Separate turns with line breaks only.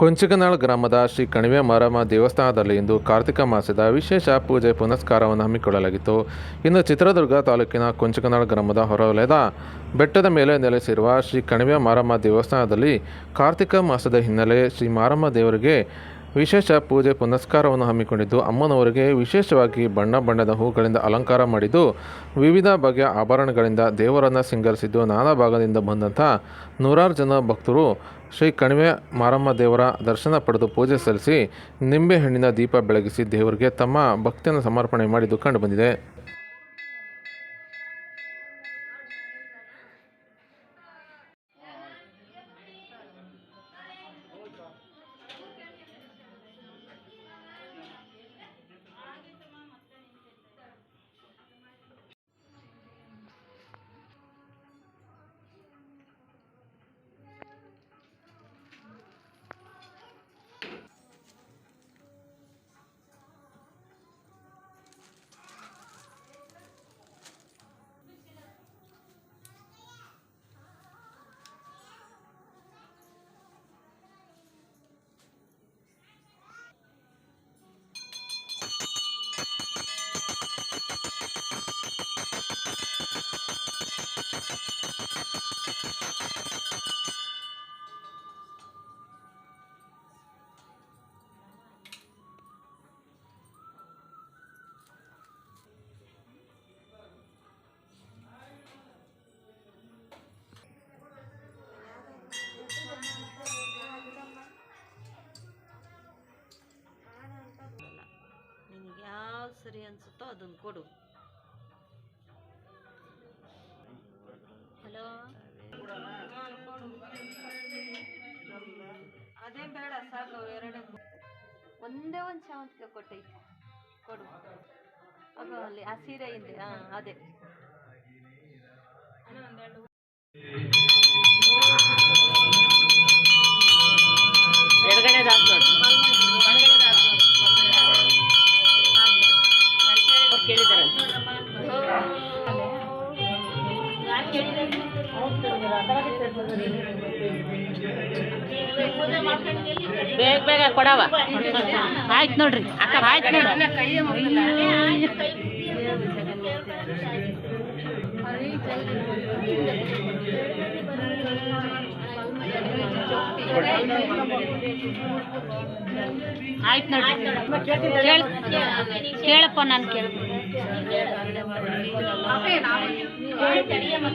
ಕೊಂಚಗನಾಳ್ ಗ್ರಾಮದ ಶ್ರೀ ಕಣಿವೆ ಮಾರಮ್ಮ ದೇವಸ್ಥಾನದಲ್ಲಿ ಇಂದು ಕಾರ್ತಿಕ ಮಾಸದ ವಿಶೇಷ ಪೂಜೆ ಪುನಸ್ಕಾರವನ್ನು ಹಮ್ಮಿಕೊಳ್ಳಲಾಗಿತ್ತು. ಇನ್ನು ಚಿತ್ರದುರ್ಗ ತಾಲೂಕಿನ ಕೊಂಚಗನಾಳ್ ಗ್ರಾಮದ ಹೊರವಲಯದ ಬೆಟ್ಟದ ಮೇಲೆ ನೆಲೆಸಿರುವ ಶ್ರೀ ಕಣಿವೆ ಮಾರಮ್ಮ ದೇವಸ್ಥಾನದಲ್ಲಿ ಕಾರ್ತಿಕ ಮಾಸದ ಹಿನ್ನೆಲೆ ಶ್ರೀ ಮಾರಮ್ಮ ದೇವರಿಗೆ ವಿಶೇಷ ಪೂಜೆ ಪುನಸ್ಕಾರವನ್ನು ಹಮ್ಮಿಕೊಂಡಿದ್ದು ಅಮ್ಮನವರಿಗೆ ವಿಶೇಷವಾಗಿ ಬಣ್ಣ ಬಣ್ಣದ ಹೂಗಳಿಂದ ಅಲಂಕಾರ ಮಾಡಿದ್ದು, ವಿವಿಧ ಬಗೆಯ ಆಭರಣಗಳಿಂದ ದೇವರನ್ನು ಸಿಂಗರಿಸಿದ್ದು, ನಾನಾ ಭಾಗದಿಂದ ಬಂದಂಥ ನೂರಾರು ಜನ ಭಕ್ತರು ಶ್ರೀ ಕಣಿವೆ ಮಾರಮ್ಮ ದೇವರ ದರ್ಶನ ಪಡೆದು ಪೂಜೆ ಸಲ್ಲಿಸಿ, ನಿಂಬೆಹಣ್ಣಿನ ದೀಪ ಬೆಳಗಿಸಿ ದೇವರಿಗೆ ತಮ್ಮ ಭಕ್ತಿಯನ್ನು ಸಮರ್ಪಣೆ ಮಾಡಿದ್ದು ಕಂಡುಬಂದಿದೆ
ಸರಿ ಅನ್ಸುತ್ತೋ ಅದನ್ನ ಕೊಡು. ಹಲೋ ಅದೇ ಬೇಡ, ಸಾಕು, ಎರಡೇ ಒಂದೇ ಒಂದು ಶಾವಂತಿಗೆ ಕೊಟ್ಟೈತೆ. ಕೊಡು. ಅದು ಅಲ್ಲಿ, ಆ ಸೀರೆ ಇದೆ ಹಾಂ ಅದೇ. ಬೇಗ ಬೇಗ ಕೊಡವ. ಆಯ್ತು ನೋಡ್ರಿ. ಅಕ್ಕ ಆಯ್ತು ಆಯ್ತು ನೋಡ್ರಿ. ಕೇಳ್ ಕೇಳಪ್ಪ ನಾನು ಕೇಳ estaríamos